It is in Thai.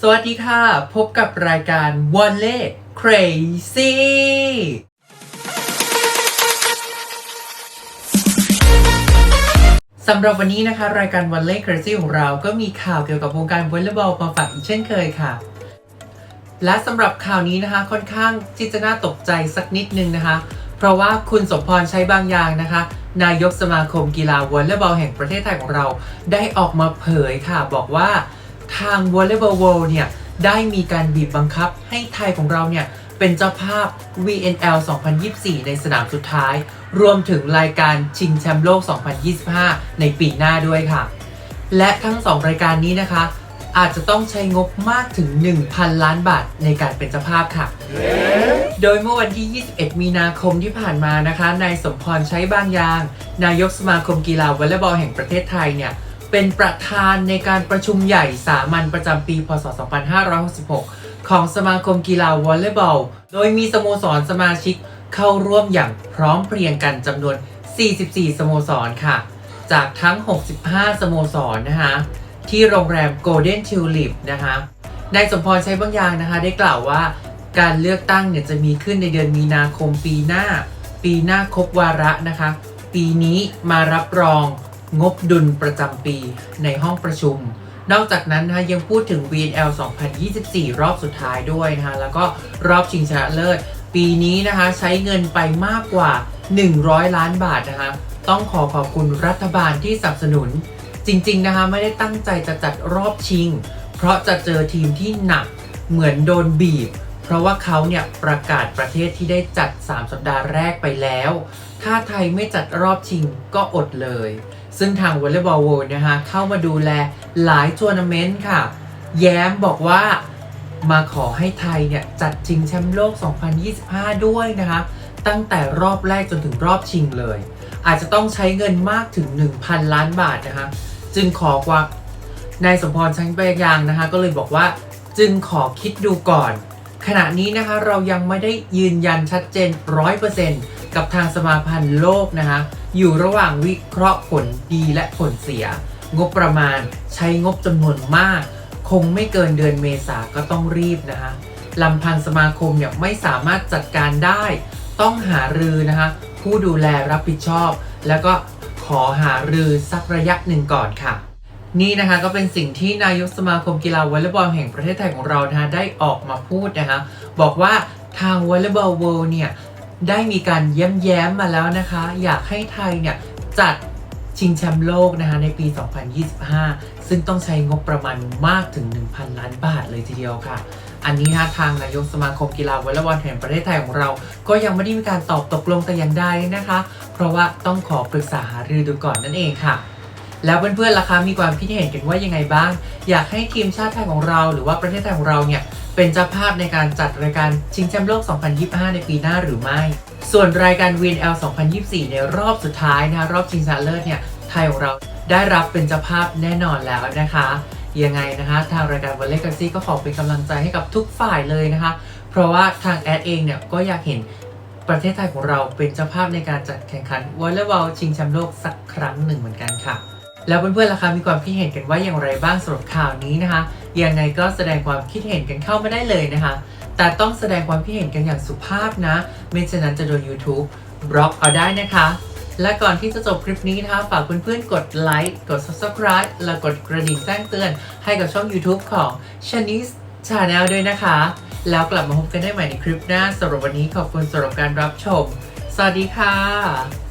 สวัสดีค่ะ พบกับรายการวันเล่ crazy สำหรับวันนี้นะคะ รายการวันเล่ crazy ของเราก็มีข่าวเกี่ยวกับวงการวอลเลย์บอลมาฝากอีกเช่นเคยค่ะ และสำหรับข่าวนี้นะคะค่อนข้างที่จะน่าตกใจสักนิดนึงนะคะ เพราะว่าคุณสมพรใช้บางอย่างนะคะ นายกสมาคมกีฬาวอลเลย์บอลแห่งประเทศไทยของเรา ได้ออกมาเผยค่ะ บอกว่า ทางวอลเลย์บอล World เนี่ยได้มีการบีบบังคับให้ไทยของเราเนี่ยเป็นเจ้าภาพ VNL 2024 ในสนามสุดท้าย รวมถึงรายการชิงแชมป์โลก 2025 ในปีหน้าด้วยค่ะ และทั้งสองรายการนี้นะคะ อาจจะต้องใช้งบมากถึง 1,000 ล้านบาทในการเป็นเจ้าภาพค่ะ โดยเมื่อวันที่ 21 มีนาคมที่ผ่านมานะคะ นายสมพรใช้บางยาง นายกสมาคมกีฬาวอลเลย์บอลแห่งประเทศไทยเนี่ย เป็นประธานในการประชุมใหญ่สามัญประจำปี พศ 2566 ของสมาคมกีฬาวอลเลย์บอล โดยมีสโมสรสมาชิกเข้าร่วมอย่างพร้อมเพรียงกันจำนวน 44 สโมสรค่ะ จากทั้ง 65 สโมสรนะคะที่โรงแรม Golden Tulip นะคะนายสมพรใช้บางอย่างนะคะ ได้กล่าวว่าการเลือกตั้งเนี่ยจะมีขึ้นในเดือนมีนาคมปีหน้า ปีหน้าครบวาระนะคะ ปีนี้มารับรอง งบดุลประจำปีในห้องประชุม นอกจากนั้นนะคะยังพูดถึง VNL 2024 รอบสุดท้ายด้วยนะคะแล้วก็รอบชิงชนะเลิศ ปีนี้นะคะใช้เงินไปมากกว่า 100 ล้านบาทนะคะต้องขอขอบคุณรัฐบาลที่สนับสนุน จริงๆนะคะไม่ได้ตั้งใจจะจัดรอบชิง เพราะจะเจอทีมที่หนักเหมือนโดนบีบ เพราะว่าเขาเนี่ยประกาศประเทศที่ได้จัด 3 สัปดาห์แรกไปแล้ว ถ้าไทยไม่จัดรอบชิงก็อดเลย ซึ่งทางวอลเลย์บอลโวนะคะเข้ามาดูแลหลายทัวร์นาเมนต์ค่ะ แย้มบอกว่ามาขอให้ไทยเนี่ยจัดชิงแชมป์โลก 2025 ด้วยนะคะ ตั้งแต่รอบแรกจนถึงรอบชิงเลย อาจจะต้องใช้เงินมากถึง 1,000 ล้านบาทนะคะ จึงขอกว่านายสมพรชังไปยางนะคะ ก็เลยบอกว่าจึงขอคิดดูก่อน ขณะนี้นะคะเรายังไม่ได้ยืนยันชัดเจน 100%กับทางสมาพันธ์โลกนะคะ อยู่ระหว่างวิเคราะห์ผลดีและผลเสีย งบประมาณใช้งบจำนวนมาก คงไม่เกินเดือนเมษาก็ต้องรีบนะคะลำพังสมาคมเนี่ยไม่สามารถจัดการได้ ต้องหารือนะคะผู้ดูแลรับผิดชอบ แล้วก็ขอหารือสักระยะหนึ่งก่อนค่ะ นี่นะคะก็เป็นสิ่งที่นายกสมาคมกีฬาวอลเลย์บอลแห่งประเทศไทยของเรานะคะได้ออกมาพูดนะคะบอกว่าทางวอลเลย์บอลเวิลด์เนี่ย ได้มีการแย้มๆมาแล้วนะคะ อยากให้ไทยเนี่ยจัดชิงแชมป์โลกนะคะในปี 2025 ซึ่งต้องใช้งบประมาณมากถึง 1,000 ล้านบาทเลยทีเดียวค่ะ อันนี้นะทางนายกสมาคมกีฬาวอลเลย์บอลแห่งประเทศไทยของเรา ก็ยังไม่ได้มีการตอบตกลงแต่อย่างใดนะคะ เพราะว่าต้องขอปรึกษาหารือดูก่อนนั่นเองค่ะ แล้วเพื่อนๆล่ะคะมีความคิดเห็นกันว่ายังไงบ้าง อยากให้ทีมชาติไทยของเรา หรือว่าประเทศไทยของเราเนี่ย เป็นเจ้าภาพในการจัดรายการชิงแชมป์โลก 2025 ในปีหน้าหรือไม่ ส่วนรายการ VNL 2024 ในรอบสุดท้ายนะคะรอบชิงชนะเลิศเนี่ยไทยของเราได้รับเป็นเจ้าภาพแน่นอนแล้วนะคะยังไงนะคะทางรายการวอลเลย์กันซี่ก็ขอเป็นกำลังใจให้กับทุกฝ่ายเลยนะคะ เพราะว่าทางแอดเองเนี่ยก็อยากเห็นประเทศไทยของเราเป็นเจ้าภาพในการจัดแข่งขันวอลเลย์บอลชิงแชมป์โลกสักครั้งหนึ่งเหมือนกันค่ะ แล้วเพื่อนๆล่ะคะมีความคิดเห็นกันว่าอย่างไรบ้างสำหรับข่าวนี้นะคะ ยังไงก็แสดงความคิดเห็นกันเข้ามาได้เลยนะคะ แต่ต้องแสดงความคิดเห็นกันอย่างสุภาพนะ ไม่เช่นนั้นจะโดน YouTube บล็อกเอาได้นะคะ และก่อนที่จะจบคลิปนี้นะคะ ฝากเพื่อนๆกดไลค์กด Subscribe และกดกระดิ่งแจ้งเตือน ให้กับช่อง YouTube ของ Shanice Channel ด้วยนะคะ แล้วกลับมาพบกันได้ใหม่ในคลิปหน้าสำหรับวันนี้ขอบคุณสำหรับการรับชม สวัสดีค่ะ